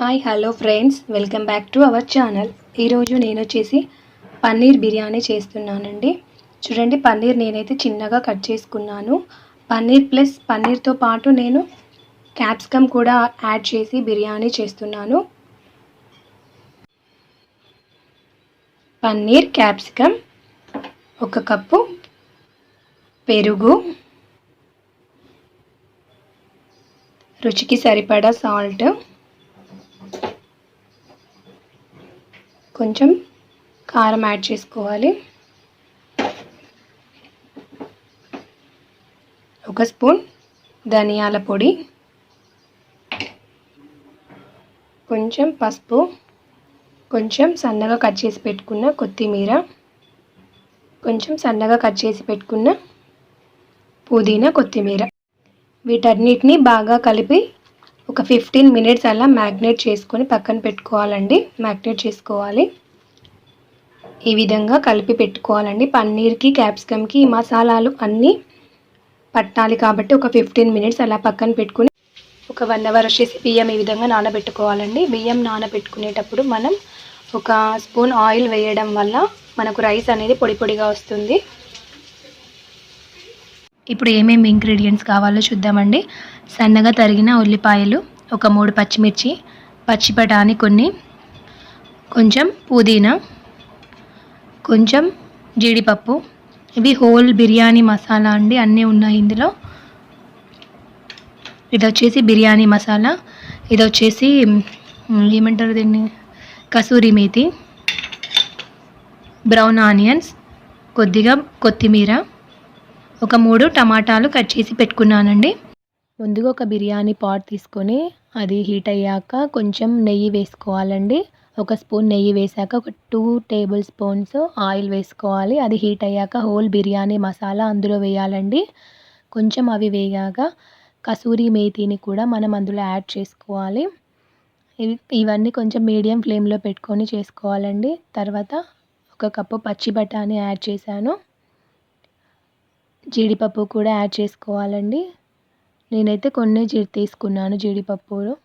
Hi hello friends welcome back to our channel ఈరోజు నేను వచ్చేసి పన్నీర్ బిర్యానీ చేస్తున్నానండి. చూడండి పన్నీర్ నేనైతే చిన్నగా కట్ చేసుకున్నాను. పన్నీర్ ప్లస్ పన్నీర్తో పాటు నేను క్యాప్సికమ్ కూడా యాడ్ చేసి బిర్యానీ చేస్తున్నాను. పన్నీర్ క్యాప్సికమ్ ఒక కప్పు పెరుగు రుచికి సరిపడా సాల్ట్ కొంచెం కారం యాడ్ చేసుకోవాలి. ఒక స్పూన్ ధనియాల పొడి. కొంచెం పసుపు. కొంచెం సన్నగా కట్ చేసి పెట్టుకున్న కొత్తిమీర. కొంచెం సన్నగా కట్ చేసి పెట్టుకున్న పుదీనా కొత్తిమీర. వీటన్నిటిని బాగా కలిపి ఒక ఫిఫ్టీన్ మినిట్స్ అలా మ్యాగ్నేట్ చేసుకొని పక్కన పెట్టుకోవాలండి. మ్యాగ్నేట్ చేసుకోవాలి. ఈ విధంగా కలిపి పెట్టుకోవాలండి. పన్నీర్కి క్యాప్సికమ్కి ఈ మసాలాలు అన్నీ పట్టాలి కాబట్టి ఒక ఫిఫ్టీన్ మినిట్స్ అలా పక్కన పెట్టుకుని ఒక వన్ అవర్ వచ్చేసి బియ్యం ఈ విధంగా నానబెట్టుకోవాలండి. బియ్యం నానబెట్టుకునేటప్పుడు మనం ఒక స్పూన్ ఆయిల్ వేయడం వల్ల మనకు రైస్ అనేది పొడి పొడిగా వస్తుంది. ఇప్పుడు ఏమేమి ఇంగ్రీడియంట్స్ కావాలో చూద్దామండి. సన్నగా తరిగిన ఉల్లిపాయలు ఒక మూడు పచ్చిమిర్చి పచ్చి బఠానీ కొన్ని కొంచెం పుదీనా కొంచెం జీడిపప్పు. ఇవి హోల్ బిర్యానీ మసాలా అండి అన్నీ ఉన్నాయి ఇందులో. ఇది వచ్చేసి బిర్యానీ మసాలా ఇది వచ్చేసి ఏమంటారు దీన్ని? కసూరి మేతి బ్రౌన్ ఆనియన్స్ కొద్దిగా కొత్తిమీర ఒక మూడు టమాటాలు కట్ చేసి పెట్టుకున్నానండి. ముందుగా ఒక బిర్యానీ పాట్ తీసుకొని అది హీట్ అయ్యాక కొంచెం నెయ్యి వేసుకోవాలండి. ఒక స్పూన్ నెయ్యి వేసాక ఒక టూ టేబుల్ స్పూన్స్ ఆయిల్ వేసుకోవాలి. అది హీట్ అయ్యాక హోల్ బిర్యానీ మసాలా అందులో వేయాలండి. కొంచెం అవి వేగాక కసూరి మేతిని కూడా మనం అందులో యాడ్ చేసుకోవాలి. ఇవి ఇవన్నీ కొంచెం మీడియం ఫ్లేమ్లో పెట్టుకొని చేసుకోవాలండి. తర్వాత ఒక కప్పు పచ్చి బఠానీ యాడ్ చేశాను. జీడిపప్పు కూడా యాడ్ చేసుకోవాలండి. నేనైతే కొన్ని జీ తీసుకున్నాను జీడిపప్పులు.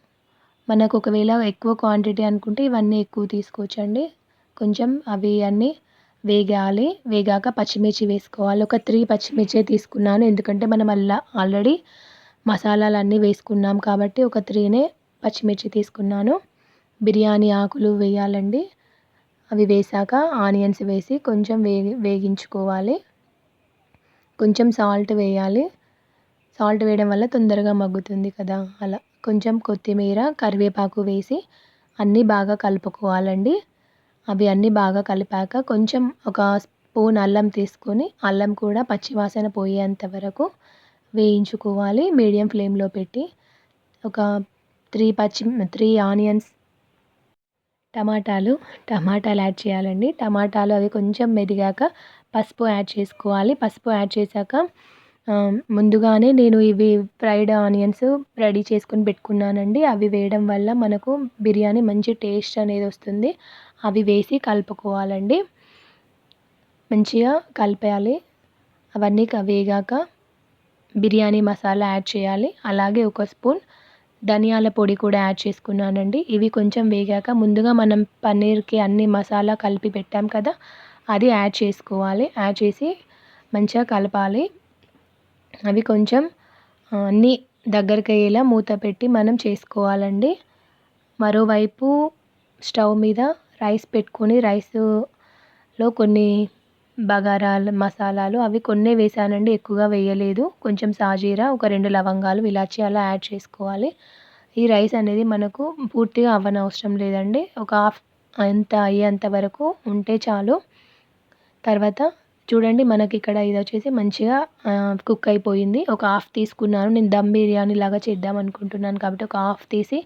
మనకు ఒకవేళ ఎక్కువ క్వాంటిటీ అనుకుంటే ఇవన్నీ ఎక్కువ తీసుకోవచ్చండి. కొంచెం అవి అన్నీ వేగాలి. వేగాక పచ్చిమిర్చి వేసుకోవాలి. ఒక త్రీ పచ్చిమిర్చి తీసుకున్నాను. ఎందుకంటే మనం అలా ఆల్రెడీ మసాలాలు అన్నీ వేసుకున్నాం కాబట్టి ఒక త్రీనే పచ్చిమిర్చి తీసుకున్నాను. బిర్యానీ ఆకులు వేయాలండి. అవి వేసాక ఆనియన్స్ వేసి కొంచెం వేగి వేగించుకోవాలి. కొంచెం సాల్ట్ వేయాలి. సాల్ట్ వేయడం వల్ల తొందరగా మగ్గుతుంది కదా. అలా కొంచెం కొత్తిమీర కరివేపాకు వేసి అన్నీ బాగా కలుపుకోవాలండి. అవి అన్నీ బాగా కలిపాక కొంచెం ఒక స్పూన్ అల్లం తీసుకొని అల్లం కూడా పచ్చివాసన పోయేంత వరకు వేయించుకోవాలి. మీడియం ఫ్లేమ్లో పెట్టి ఒక త్రీ పచ్చి త్రీ ఆనియన్స్ టమాటాలు టమాటాలు యాడ్ చేయాలండి. టమాటాలు అవి కొంచెం మెదిగాక పసుపు యాడ్ చేసుకోవాలి. పసుపు యాడ్ చేశాక ముందుగానే నేను ఇవి ఫ్రైడ్ ఆనియన్స్ రెడీ చేసుకొని పెట్టుకున్నానండి. అవి వేయడం వల్ల మనకు బిర్యానీ మంచి టేస్ట్ అనేది వస్తుంది. అవి వేసి కలుపుకోవాలండి. మంచిగా కలిపేయాలి. అవన్నీ వేగాక బిర్యానీ మసాలా యాడ్ చేయాలి. అలాగే ఒక స్పూన్ ధనియాల పొడి కూడా యాడ్ చేసుకున్నానండి. ఇవి కొంచెం వేగాక ముందుగా మనం పన్నీర్కి అన్ని మసాలా కలిపి పెట్టాం కదా అది యాడ్ చేసుకోవాలి. యాడ్ చేసి మంచిగా కలపాలి. అవి కొంచెం అన్నీ దగ్గరికి అయ్యేలా మూత పెట్టి మనం చేసుకోవాలండి. మరోవైపు స్టవ్ మీద రైస్ పెట్టుకొని రైస్లో కొన్ని బగారాలు మసాలాలు అవి కొన్నే వేసానండి. ఎక్కువగా వేయలేదు. కొంచెం సాజీరా ఒక రెండు లవంగాలు ఇలాచి అలా యాడ్ చేసుకోవాలి. ఈ రైస్ అనేది మనకు పూర్తిగా అవ్వనవసరం లేదండి. ఒక హాఫ్ అంత అయ్యేంత వరకు ఉంటే చాలు. తర్వాత చూడండి మనకి ఇక్కడ ఇది వచ్చేసి మంచిగా కుక్ అయిపోయింది. ఒక హాఫ్ తీసుకున్నాను నేను దమ్ బిర్యానీ లాగా చేద్దాం అనుకుంటున్నాను కాబట్టి ఒక హాఫ్ తీసి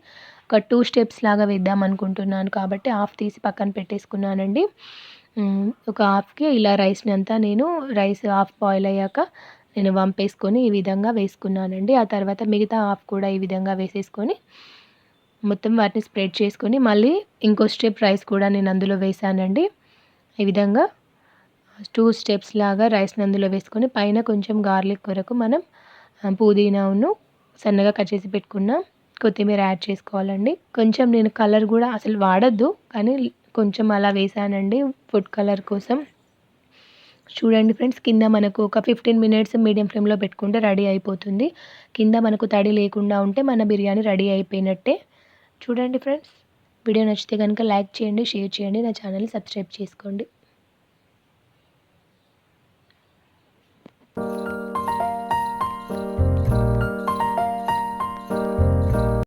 ఒక టూ స్టెప్స్ లాగా వేద్దాం అనుకుంటున్నాను కాబట్టి హాఫ్ తీసి పక్కన పెట్టేసుకున్నానండి. ఒక హాఫ్కి ఇలా రైస్ని అంతా నేను రైస్ హాఫ్ బాయిల్ అయ్యాక నేను వంపేసుకొని ఈ విధంగా వేసుకున్నానండి. ఆ తర్వాత మిగతా హాఫ్ కూడా ఈ విధంగా వేసేసుకొని మొత్తం వాటిని స్ప్రెడ్ చేసుకొని మళ్ళీ ఇంకో స్టెప్ రైస్ కూడా నేను అందులో వేసానండి. ఈ విధంగా టూ స్టెప్స్ లాగా రైస్ని అందులో వేసుకొని పైన కొంచెం గార్లిక్ కొరకు మనం పుదీనాను సన్నగా కట్ చేసి పెట్టుకున్న కొత్తిమీర యాడ్ చేసుకోవాలండి. కొంచెం నేను కలర్ కూడా అసలు వాడద్దు కానీ కొంచెం అలా వేసానండి ఫుడ్ కలర్ కోసం. చూడండి ఫ్రెండ్స్ కింద మనకు ఒక ఫిఫ్టీన్ మినిట్స్ మీడియం ఫ్లేమ్లో పెట్టుకుంటే రెడీ అయిపోతుంది. కింద మనకు తడి లేకుండా ఉంటే మన బిర్యానీ రెడీ అయిపోయినట్టే. చూడండి ఫ్రెండ్స్ వీడియో నచ్చితే కనుక లైక్ చేయండి షేర్ చేయండి నా ఛానల్ని సబ్స్క్రైబ్ చేసుకోండి.